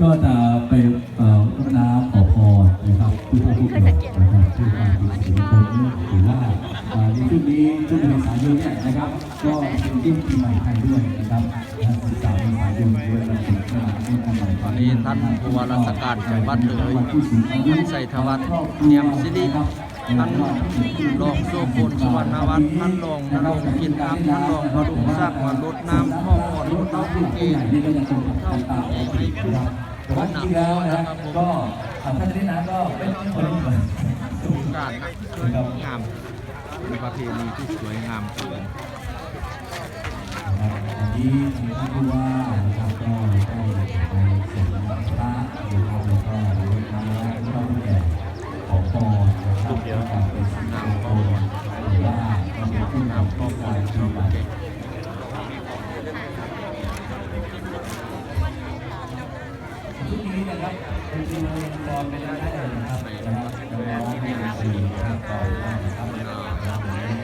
ก็จะไปเอ่อรดน้ำขอพรนะครับผู้เฒ่าผู้แก่นะครับผู้การผู้สูงคนหรือว่าอ่าในช่วงนี้ช่วงเมษายนเนี่ยนะครับ ก็เป็นช่วงปีใหม่ไทยด้วยนะครับสิบสามเมษายนด้วยวันศุกร์นะครับเป็นปีใหม่ไทยนี่ท่านผู้ว่าราชการจังหวัดเลยท่านใส่ธวัฒน์เนียมสิริ ท่านรองโซพลสุวรรณวัฒน์ท่านรองนรงกินน้ำท่านรองพดุงศักดิ์มาลดน้ำพ่อหมดผู้เฒ่าผู้แก่นี่ก็ยังคงทำตามปกตินะครับแต่ว่าจริงๆแล้วนะครับก็อ่าท่านจะได้น้ำก็ไม่ต้องคนละคนสงการนะสวยงามเป็นประเพณีที่สวยงามครับผมวันนี้ท่านผู้ว่านะครับก็ได้ไปเสริมพระนะครับแล้วก็รดน้ำผู้เฒ่าผู้แก่ ผู้นำครอบครัวที่มาชุดนี้นะครับเป็นทีมเรียนกรเป็นได้เลยนะครับนะครับแล้วก็ที่เป็นสื่อนะคต่อได้นะครับนะครับวันนี้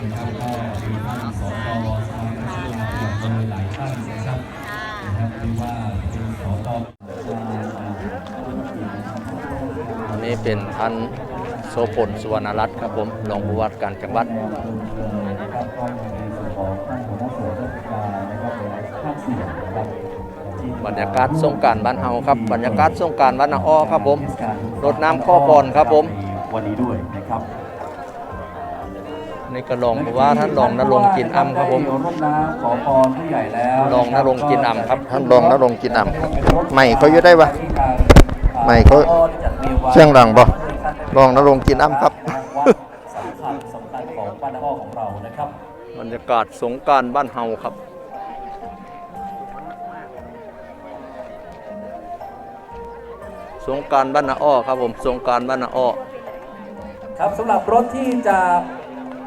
นะครับก็มีท่านสกสมาชิกมาตรวจเลยหลายท่านนะครับนะครับที่ว่าเป็นสกอันนี้เป็นท่านโซพลสุวรรณรัตน์ครับผมรองผู้ว่าการจังหวัด นะครับก็ในส่วนของท่านหัวหน้าส่วนราชการนะครับหลายภาคส่วนนะครับที่บรรยากาศสงกรารบ้านเฮาครับ บรรยากาศสงกรารบ้านนาอ้อครับผมรดน้ำข้อพรครับผมวันนี้ด้วยนะครับนี่ก็รองผู้ว่าท่านรองนรงค์กินอ้ำครับผมรดน้ำขอพรผู้ใหญ่แล้วรองนรงค์กินอ่ำครับ ท่านรองนรงค์กินอ่ำไม่เขาอยู่ได้ปะไม่เขาเชียงหลังบ่รองนรงค์กินอ้ำครับสำคัญสำคัญ ของบ้านอ้อของเรานะครับ บรรยากาศสงกรารบ้านเฮาครับสงกรารบ้านนาอ้อครับผมสงกรารบ้านนาอ้อครับสำหรับรถที่จะ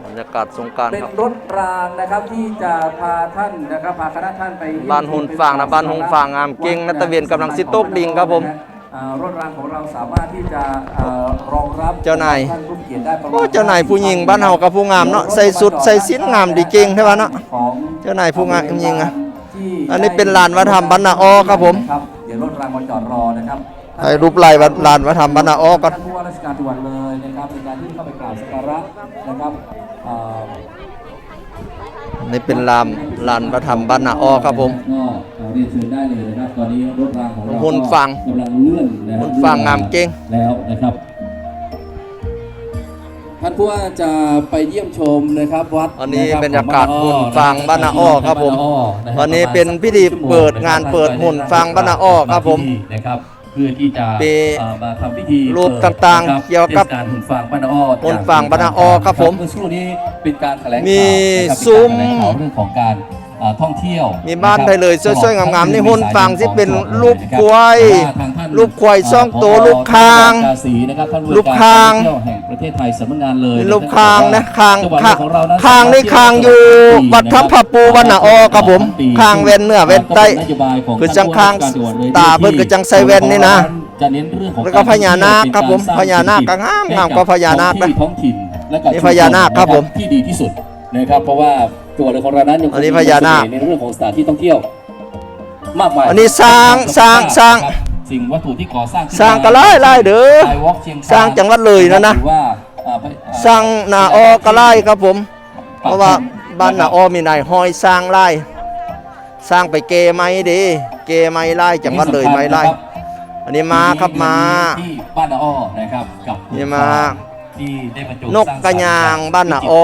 บรรยากาศสงกรารเป็นครับรถรางนะครับที่จะพาท่านนะครับพาคณะท่านไปบ้านหุนฟางนะบ้านหุนฟางงามเก่งนัตะเวียนกำลังสิโตกดิงครับผมอ่า รถรางของเราสามารถที่จะเอ่อรองรับเจ้านายท่านผู้เกียรติได้ประมาณโอ้เจ้านายผู้หญิงบ้านเฮากับผู้งามเนาะใส่สุดใส่สิ้นงามดีเก่งใช่ปะเนาะของเจ้านายผู้งามจริงๆอะที่อันนี้เป็นลานวัฒนธรรมบ้านนาอ้อครับผมครับเดี๋ยวรถรางมาจอดรอนะครับให้รูปลายวัดลานวัฒนธรรมบ้านนาอ้อกันท่านผู้ว่าราชการจังหวัดเลยนะครับในการที่เข้าไปกราบสักการะนะครับเอ่อนี่เป็นลาน ลานวัฒนธรรมบ้านนาอ้อครับผมก็เอ่อเรียนเชิญได้เลยนะครับตอนนี้รถรางของเราหุ่นฟางกำลังเลื่อนนะครัหุ่นฟางงามเก่งแล้วนะครับท่านผู้ว่าจะไปเยี่ยมชมนะครับวัดอันนี้ะคบรรยากาศของหุ่นฟางบ้านนาอ้อครับผมานนาอ้อนะคบวันนี้เป็นพิธีเปิดงานเปิดหุ่นฟางบ้านนาอ้อครับผมนะครับเพื่อที่จะปีเอ่อมาทำพิธีรูปเปิดต่างๆนะครับเกี่ยวกับทศาลหุ่นฟางบ้านนาอ้อหุ่นฟางบ้านนาอ้อครับผมเมื่อสักครู่นี้เป็นการแถลงข่าวมีนะครับซุ้มเป็นการแถลงข่าวเรื่องของการเอ่อ ท่องเที่ยว มีบ้านไทยเลยะครับสวยๆงามๆนี่หุ่นฟางที่เป็นรูปนะครับควายว่าทางท่านรูปควายซ่องโตรูปคางกาสีนะครับท่านผู้รูว่าปการคางท่องเที่ยวแห่งประเทศไทยสำนักงานเลยเป็นรูปคางนะคางจังหวัดคางของเรานั้นคางนี่คางอยู่วัดทับพระปูบ้านนาอ้อครับผมคางเว้นเนื้อเว้นไตก็ป็นนโยบายของคือจังคางท่นผู้ว่รชกรจังหวัดเลยตาเพิ่นคือจังใส่แว่นนี่นะจะเน้นเรื่องของแล้วก็พญานาคครับผมพญานาคก็งามงามกว่าพญานาคนะท้องถิ่นและก็นี่พญานาคครับผมที่ดีที่สุดนะครับเพราะว่า จังหวัดของเรานั้นยังคงอันนี้พญานาคมีเสน่ห์ในเรื่องของสถานที่ท่องเที่ยว มากมายอันนี้สร้างสร้างสร้างครับสิ่งวัตถุที่ก่อสร้างขึ้นสร้างก็หลายหลายเด้อสายวอล์กเชียงคานสร้างจังหวัดเลยนะนะถือว่าอ่าพระอ่สร้างนาอ้อก็ไล่ครับผม เพราะว่าบ้านนาอ้อมีนายห้อยสร้างไล่สร้างไปเกไม้เดี เกไม้ไล่จังหวัดเลยไม้ไล่อันนี้มาครับมาที่บ้านนาอ้อนะครับกับนี่มา ที่ได้บรรจุนกกระยางบ้านนาอ้อ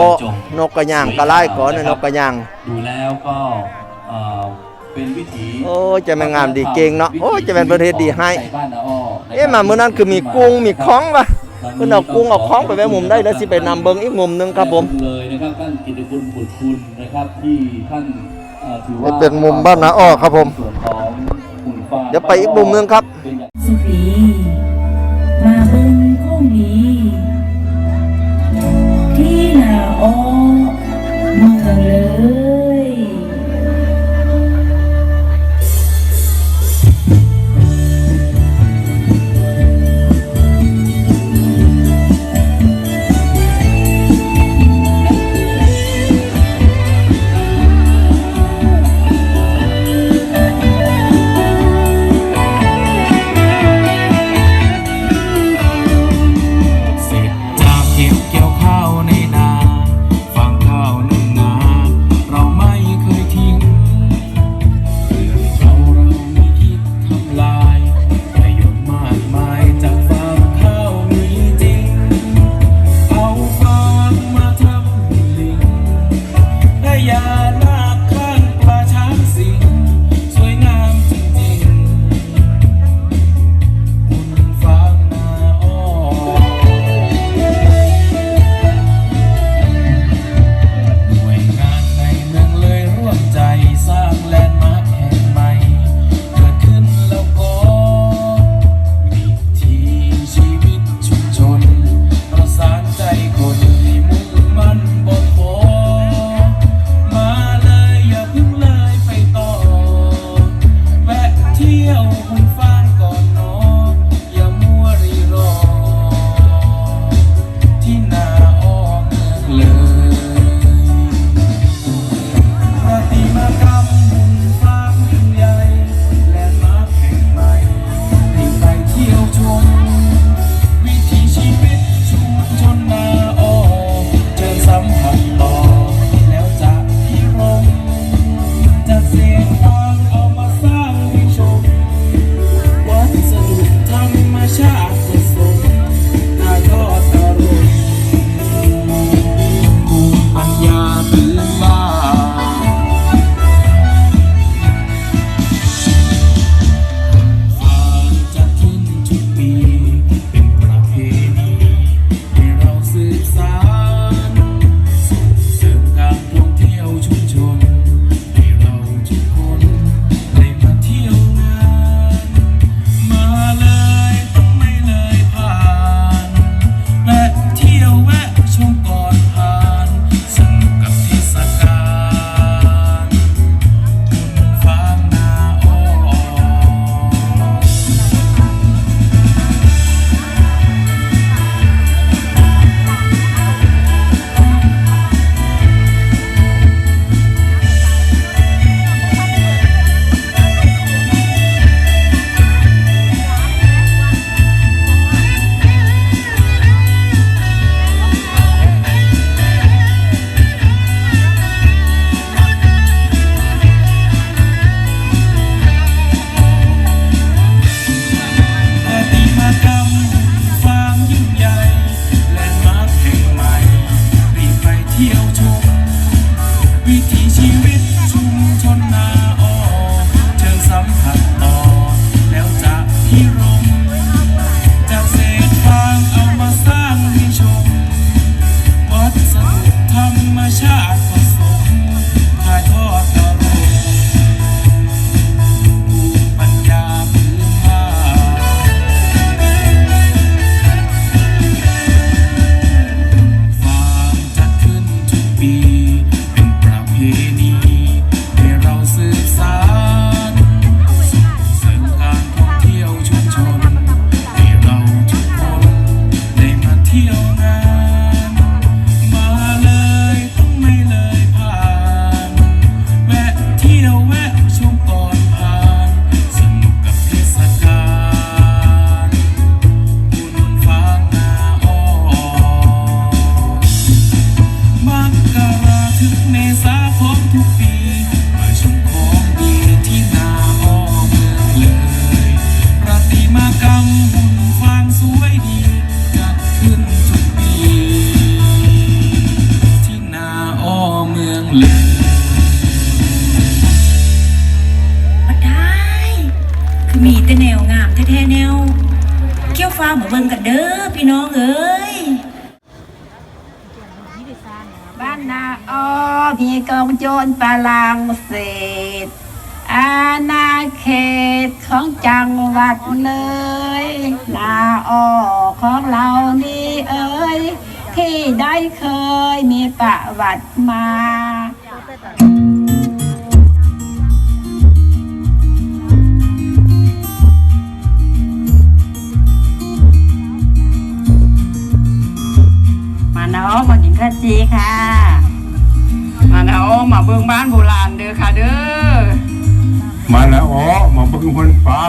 นกกระยางก็ไล่ก่อนนะนกกระยางดูแล้วก็เอ่อเป็นวิถีโอ้ยจะแม่งามดีเก่งเนาะโอ้ยจะเป็นประเทศดีให้ในบ้านนาอ้อนะครับเอ๊ะมาเมื่อนั้นคือมีกุ้งมีค้องปะเพิ่นเอากุ้งเอาค้องไปไว้มุมได้แล้วสิไปนำเบิ่งอีกมุมหนึงครับผมเลยนะครับท่านกิตติคุณบุตรคุณนะครับที่ท่านเอ่อถือว่านี่เป็นมุมบ้านนาอ้อครับผมส่วนของหุ่นฟางเดี๋ยวไปอีกมุมหนึงครับ หน้าอ้อเมืองเลยมาชมของดีที่นาอ้อเมืองเลยประติมากรรมหุ่นฟางสวยดีจัดขึ้นทุกปีที่นาอ้อเมืองเลยมาได้ คือมีแต่แนวงามแท้ๆแนว เกี่ยวฟ้าหมาเบิ่งกันเด้อพี่น้องเอ้ย บ้านนา ออมีกองโจรฝรั่งเศส อาณาเขตของจังหวัดเลยนาออของเรานี่เอ้ย ที่ได้เคยมีประวัติมา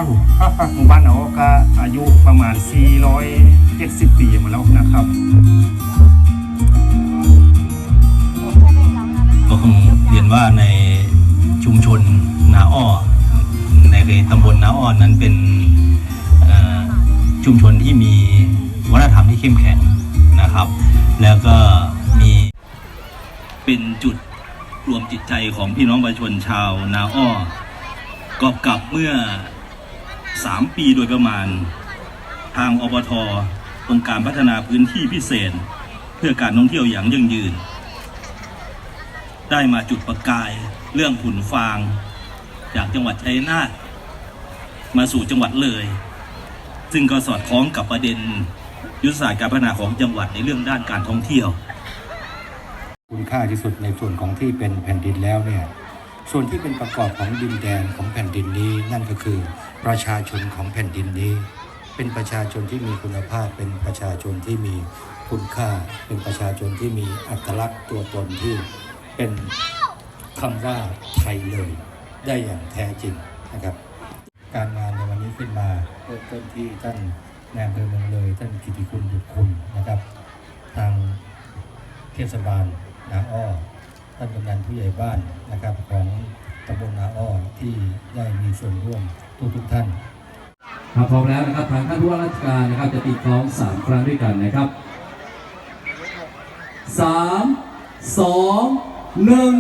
คนฟังหมู่บ้านเราก็อายุประมาณ 470 ปีมาแล้วนะครับก็คงเรียนว่าในชุมชนนาอ้อในตำบลนาอ้อนั้นเป็นชุมชนที่มีวัฒนธรรมที่เข้มแข็งนะครับ แล้วก็มีเป็นจุดรวมจิตใจของพี่น้องประชาชนชาวนาอ้อกอบกับเมื่อ 3 ปีโดยประมาณ ทางอบทองค์การพัฒนาพื้นที่พิเศษ เพื่อการท่องเที่ยวอย่างยั่งยืน ได้มาจุดประกายเรื่องขุนฟาง จากจังหวัดชัยนาทมาสู่จังหวัดเลย ซึ่งก็สอดคล้องกับประเด็นยุทธศาสตร์การพัฒนาของจังหวัดในเรื่องด้านการท่องเที่ยว คุณค่าที่สุดในส่วนของที่เป็นแผ่นดินแล้วเนี่ย ส่วนที่เป็นประกอบของดินแดนของแผ่นดินนี้ นั่นก็คือประชาชนของแผ่นดินนี้ เป็นประชาชนที่มีคุณภาพ เป็นประชาชนที่มีคุณค่า เป็นประชาชนที่มีอัตลักษณ์ตัวตนที่เป็นคำว่าไทยเลย ได้อย่างแท้จริงนะครับ การงานในวันนี้ขึ้นมาเริ่มต้นที่ท่านนายอำเภอเมืองเลยท่านกิติคุณบุตรคุณนะครับ ทางเทศบาลนาอ้อ ท่านกำนันผู้ใหญ่บ้านนะครับของตำบลนาอ้อที่ได้มีส่วนร่วมทุกทุกท่านถ้าพร้อมแล้วนะครับทางท่านผู้ว่าราชการนะครับจะตีคล้องสามครั้งด้วยกันนะครับสามสองหนึ่ง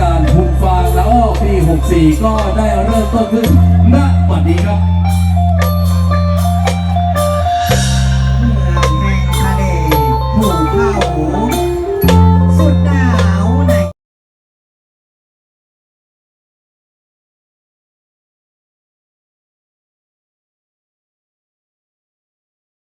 การหุ่นฟางละอ้อปี 64 ก็ได้เริ่มต้นขึ้นณบัดนี้ครับ